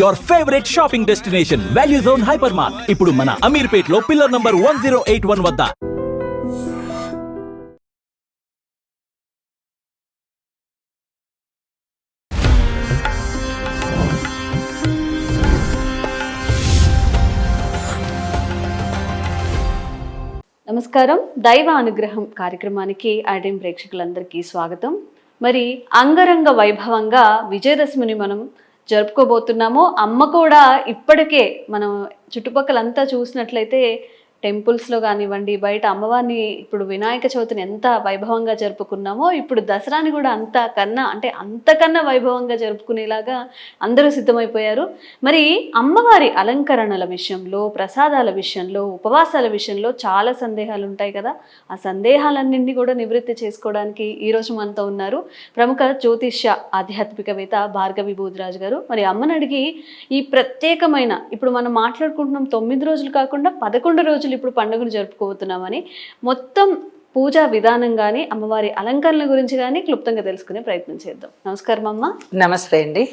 Your favourite shopping destination value zone hyper mart ఇప్పుడు మన అమీర్పేట్లో pillar number one zero eight one వద్ద. నమస్కారం. దైవ అనుగ్రహం కార్యక్రమానికి ఐడెం ప్రేక్షకులందరికీ స్వాగతం. మరి అంగరంగ వైభవంగా విజయదశమిని మనం జరుపుకోబోతున్నామో అమ్మ కూడా ఇప్పటికే మనం చుట్టుపక్కలంతా చూసినట్లయితే టెంపుల్స్లో కానివ్వండి బయట అమ్మవారిని ఇప్పుడు వినాయక చవితిని ఎంత వైభవంగా జరుపుకున్నామో ఇప్పుడు దసరాని కూడా అంత కన్నా అంటే అంతకన్నా వైభవంగా జరుపుకునేలాగా అందరూ సిద్ధమైపోయారు. మరి అమ్మవారి అలంకరణల విషయంలో ప్రసాదాల విషయంలో ఉపవాసాల విషయంలో చాలా సందేహాలు ఉంటాయి కదా. ఆ సందేహాలన్నింటినీ కూడా నివృత్తి చేసుకోవడానికి ఈరోజు మనతో ఉన్నారు ప్రముఖ జ్యోతిష్య ఆధ్యాత్మికవేత్త భార్గవి బూదిరాజు గారు. మరి అమ్మని అడిగి ఈ ప్రత్యేకమైన ఇప్పుడు మనం మాట్లాడుకుంటున్నాం తొమ్మిది రోజులు కాకుండా పదకొండు రోజులు ఇప్పుడు పండుగను జరుపుకోబోతున్నామని మొత్తం పూజా విధానం కానీ అమ్మవారి అలంకరణ గురించి కానీ క్లుప్తంగా తెలుసుకునే ప్రయత్నం చేద్దాం. నమస్కారం అమ్మ. నమస్తే అండి.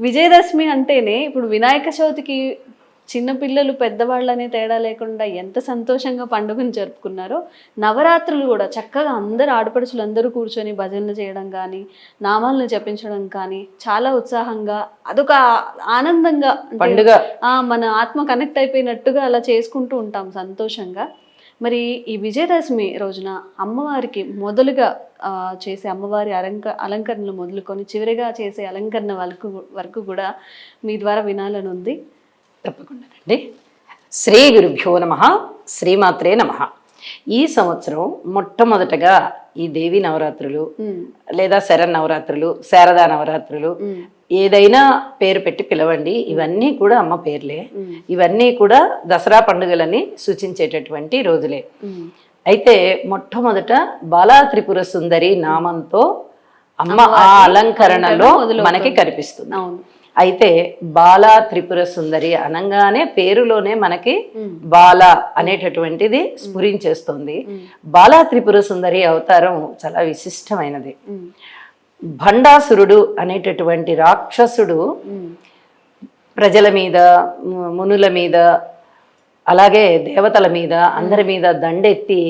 విజయదశమి అంటేనే ఇప్పుడు వినాయక చవితికి చిన్నపిల్లలు పెద్దవాళ్ళు అనే తేడా లేకుండా ఎంత సంతోషంగా పండుగను జరుపుకున్నారో నవరాత్రులు కూడా చక్కగా అందరు ఆడపడుచులు అందరూ కూర్చొని భజనలు చేయడం కానీ నామాలను జపించడం కానీ చాలా ఉత్సాహంగా అదొక ఆనందంగా పండుగ. మన ఆత్మ కనెక్ట్ అయిపోయినట్టుగా అలా చేసుకుంటూ ఉంటాం సంతోషంగా. మరి ఈ విజయదశమి రోజున అమ్మవారికి మొదలుగా చేసే అమ్మవారి అలంక అలంకరణలు మొదలుకొని చివరిగా చేసే అలంకరణ వరకు వరకు కూడా మీ ద్వారా వినాలని ఉంది. తప్పకుండానండి. శ్రీ గురుభ్యో నమ శ్రీమాత్రే నమ. ఈ సంవత్సరం మొట్టమొదటగా ఈ దేవి నవరాత్రులు లేదా శరణ్ నవరాత్రులు శారదా నవరాత్రులు ఏదైనా పేరు పెట్టి పిలవండి. ఇవన్నీ కూడా అమ్మ పేర్లే. ఇవన్నీ కూడా దసరా పండుగలని సూచించేటటువంటి రోజులే. అయితే మొట్టమొదట బాలా త్రిపుర సుందరి నామంతో అమ్మ ఆ అలంకరణలో మనకి కనిపిస్తుంది. అవును. అయితే బాలా త్రిపుర సుందరి అనగానే పేరులోనే మనకి బాల అనేటటువంటిది స్ఫురించేస్తుంది. బాలా త్రిపుర సుందరి అవతారం చాలా విశిష్టమైనది. భండాసురుడు అనేటటువంటి రాక్షసుడు ప్రజల మీద మునుల మీద అలాగే దేవతల మీద అందరి మీద దండెత్తి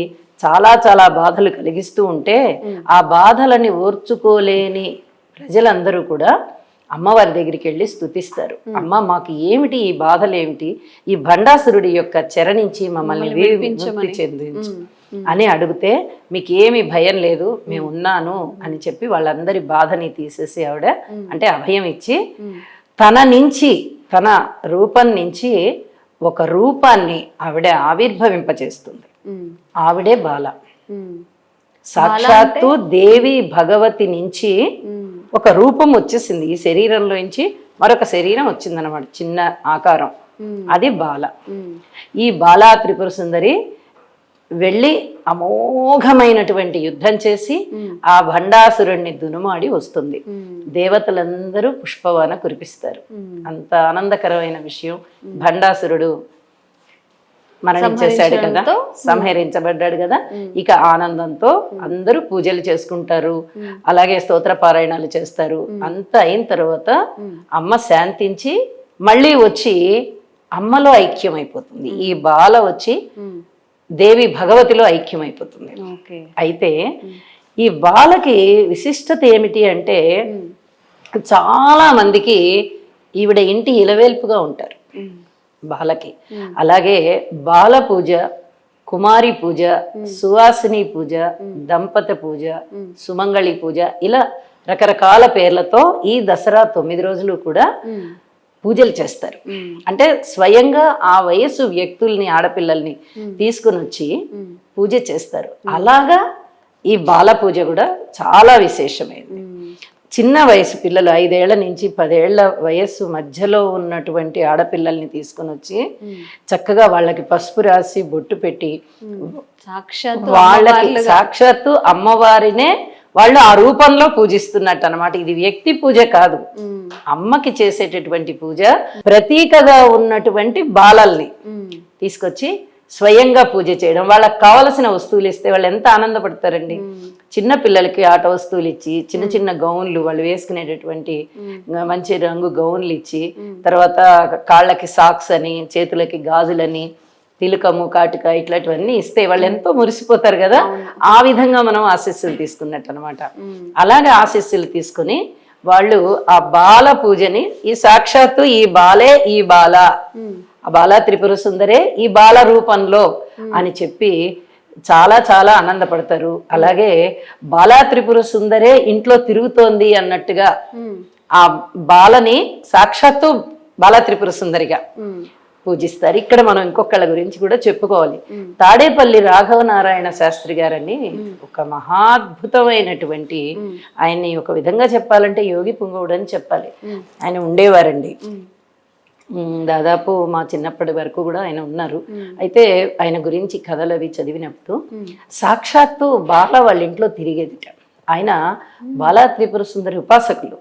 చాలా చాలా బాధలు కలిగిస్తూ ఉంటే ఆ బాధలని ఓర్చుకోలేని ప్రజలందరూ కూడా అమ్మవారి దగ్గరికి వెళ్ళి స్తుతిస్తారు అమ్మ మాకు ఏమిటి ఈ బాధలు ఏమిటి ఈ భండాసురుడి యొక్క చెర నుంచి మమ్మల్ని వి- విముక్తి చెందించు అని అడిగితే మీకు ఏమి భయం లేదు మేము ఉన్నాను అని చెప్పి వాళ్ళందరి బాధని తీసేసి ఆవిడ అంటే అభయం ఇచ్చి తన నుంచి తన రూపం నుంచి ఒక రూపాన్ని ఆవిడ ఆవిర్భవింపచేస్తుంది. ఆవిడే బాల. సాక్షాత్తు దేవి భగవతి నుంచి ఒక రూపం వచ్చేసింది. ఈ శరీరంలో నుంచి మరొక శరీరం వచ్చిందనమాట చిన్న ఆకారం. అది బాల. ఈ బాలా త్రిపుర సుందరి వెళ్ళి అమోఘమైనటువంటి యుద్ధం చేసి ఆ భండాసురుణ్ణి దునుమాడి వస్తుంది. దేవతలందరూ పుష్పవాన కురిపిస్తారు. అంత ఆనందకరమైన విషయం. భండాసురుడు మరణించేశాడు కదా సంహరించబడ్డాడు కదా. ఇక ఆనందంతో అందరూ పూజలు చేసుకుంటారు. అలాగే స్తోత్ర పారాయణాలు చేస్తారు అంత అయిన తర్వాత అమ్మ శాంతించి మళ్ళీ వచ్చి అమ్మలో ఐక్యమైపోతుంది. ఈ బాల వచ్చి దేవి భగవతిలో ఐక్యమైపోతుంది. ఓకే. అయితే ఈ బాలకి విశిష్టత ఏమిటి అంటే చాలా మందికి ఈవిడ ఇంటి ఇలవేల్పుగా ఉంటారు. బాలకి. అలాగే బాల పూజ కుమారి పూజ సువాసిని పూజ దంపత పూజ సుమంగళి పూజ ఇలా రకరకాల పేర్లతో ఈ దసరా తొమ్మిది రోజులు కూడా పూజలు చేస్తారు. అంటే స్వయంగా ఆ వయస్సు వ్యక్తుల్ని ఆడపిల్లల్ని తీసుకుని వచ్చి పూజ చేస్తారు. అలాగా ఈ బాల పూజ కూడా చాలా విశేషమైనది ఉమ్, చిన్న వయసు పిల్లలు ఐదేళ్ళ నుంచి పదేళ్ళ వయస్సు మధ్యలో ఉన్నటువంటి ఆడపిల్లల్ని తీసుకొని వచ్చి చక్కగా వాళ్ళకి పసుపు రాసి బొట్టు పెట్టి సాక్షాత్ వాళ్ళకి సాక్షాత్తు అమ్మవారినే వాళ్ళు ఆ రూపంలో పూజిస్తున్నట్టు అన్నమాట. ఇది వ్యక్తి పూజ కాదు. అమ్మకి చేసేటటువంటి పూజ ప్రతీకగా ఉన్నటువంటి బాలల్ని తీసుకొచ్చి స్వయంగా పూజ చేయడం వాళ్ళకి కావలసిన వస్తువులు ఇస్తే వాళ్ళు ఎంత ఆనందపడతారండి. చిన్న పిల్లలకి ఆట వస్తువులు ఇచ్చి చిన్న చిన్న గౌన్లు వాళ్ళు వేసుకునేటటువంటి మంచి రంగు గౌన్లు ఇచ్చి తర్వాత కాళ్ళకి సాక్స్ అని చేతులకి గాజులని తిలకము కాటుక ఇట్లాంటివన్నీ ఇస్తే వాళ్ళు ఎంతో మురిసిపోతారు కదా. ఆ విధంగా మనం ఆశీస్సులు తీసుకున్నట్టు అనమాట అలాగే ఆశీస్సులు తీసుకుని వాళ్ళు ఆ బాల పూజని ఈ సాక్షాత్తు ఈ బాలే ఈ బాల ఆ బాల త్రిపుర సుందరే ఈ బాల రూపంలో అని చెప్పి చాలా చాలా ఆనందపడతారు. అలాగే బాలా త్రిపుర సుందరే ఇంట్లో తిరుగుతోంది అన్నట్టుగా ఆ బాలని సాక్షాత్తు బాలా త్రిపుర సుందరిగా పూజిస్తారు. ఇక్కడ మనం ఇంకొకళ్ళ గురించి కూడా చెప్పుకోవాలి. తాడేపల్లి రాఘవ నారాయణ శాస్త్రి గారని ఒక మహాద్భుతమైనటువంటి ఆయన్ని ఒక విధంగా చెప్పాలంటే యోగి పుంగవుడు అని చెప్పాలి. ఆయన ఉండేవారండి. దాదాపు మా చిన్నప్పటి వరకు కూడా ఆయన ఉన్నారు. అయితే ఆయన గురించి కథలు అవి చదివినప్పుడు సాక్షాత్తు బాల వాళ్ళ ఇంట్లో తిరిగేదిట. ఆయన బాలా త్రిపుర సుందరి ఉపాసకులు.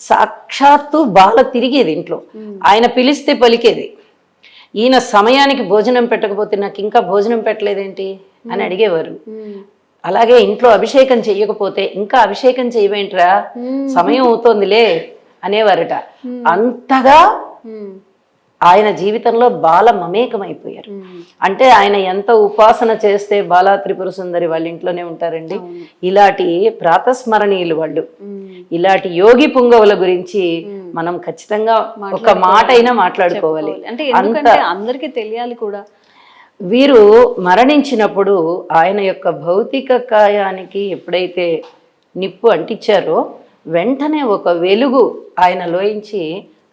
సాక్షాత్తు బాల తిరిగేది ఇంట్లో. ఆయన పిలిస్తే పలికేది. ఈయన సమయానికి భోజనం పెట్టకపోతే నాకు ఇంకా భోజనం పెట్టలేదేంటి? అని అడిగేవారు. అలాగే ఇంట్లో అభిషేకం చెయ్యకపోతే ఇంకా అభిషేకం చేయవేంట్రా? సమయం అవుతోందిలే అనేవారట. అంతగా ఆయన జీవితంలో బాల మమేకమైపోయారు. అంటే ఆయన ఎంత ఉపాసన చేస్తే బాలా త్రిపుర సుందరి వాళ్ళ ఇంట్లోనే ఉంటారండి. ఇలాంటి ప్రాతస్మరణీయులు వాళ్ళు ఇలాంటి యోగి పుంగవుల గురించి మనం ఖచ్చితంగా ఒక మాట అయినా మాట్లాడుకోవాలి. అంటే ఎందుకంటే అందరికీ తెలియాలి కూడా. వీరు మరణించినప్పుడు ఆయన యొక్క భౌతిక కాయానికి ఎప్పుడైతే నిప్పు అంటించారో వెంటనే ఒక వెలుగు ఆయన లోయించి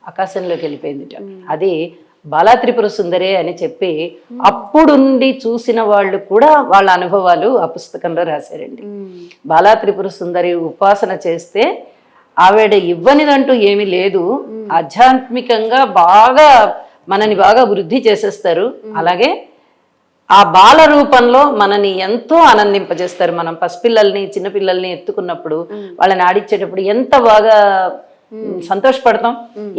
ఆకాశంలోకి వెళ్ళిపోయిందిట అది బాలా త్రిపుర సుందరే అని చెప్పి అప్పుడుండి చూసిన వాళ్ళు కూడా వాళ్ళ అనుభవాలు ఆ పుస్తకంలో రాశారండి. బాలా త్రిపుర సుందరి ఉపాసన చేస్తే ఆవిడ ఇవ్వనిదంటూ ఏమీ లేదు. ఆధ్యాత్మికంగా బాగా మనని బాగా వృద్ధి చేసేస్తారు. అలాగే ఆ బాల రూపంలో మనని ఎంతో ఆనందింపజేస్తారు. మనం పసిపిల్లల్ని చిన్నపిల్లల్ని ఎత్తుకున్నప్పుడు వాళ్ళని ఆడిచ్చేటప్పుడు ఎంత బాగా సంతోషపడతాం.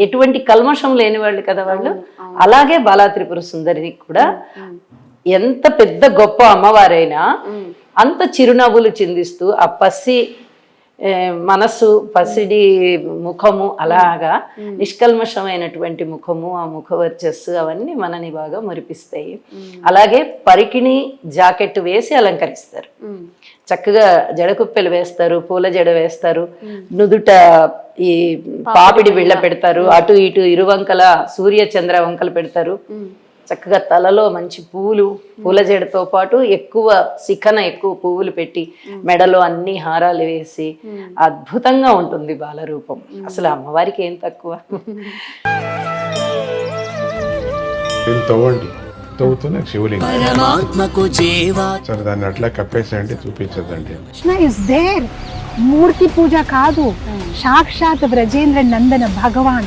ఎటువంటి కల్మషం లేని వాళ్ళు కదా వాళ్ళు. అలాగే బాలా త్రిపుర సుందరిని కూడా ఎంత పెద్ద గొప్ప అమ్మవారైనా అంత చిరునవ్వులు చిందిస్తూ ఆ పసి మనస్సు పసిడి ముఖము అలాగా నిష్కల్మషమైనటువంటి ముఖము ఆ ముఖ వర్చస్సు అవన్నీ మనని బాగా మురిపిస్తాయి. అలాగే పరికిణి జాకెట్ వేసి అలంకరిస్తారు. చక్కగా జడకుప్పెలు వేస్తారు పూల జడ వేస్తారు నుదుట ఈ పాపిడి బిళ్ళ పెడతారు అటు ఇటు ఇరువంకల సూర్య చంద్ర వంకలు పెడతారు. చక్కగా తలలో మంచి పువ్వులు పూల జడతో పాటు ఎక్కువ శిఖన ఎక్కువ పువ్వులు పెట్టి మెడలో అన్ని హారాలు వేసి అద్భుతంగా ఉంటుంది బాలరూపం. అసలు అమ్మవారికి ఏం తక్కువ? దీన్ని తవ్వండి. తవ్వుతూనే శివలింగం. పరమాత్మకు జీవా. సరే దాన్ని అట్లా కప్పేసేయండి చూపించదండి కృష్ణ ఇస్ దేర్ మూర్తి పూజ కాదు. సాక్షాత్ బ్రజేంద్ర నందన భగవాన్.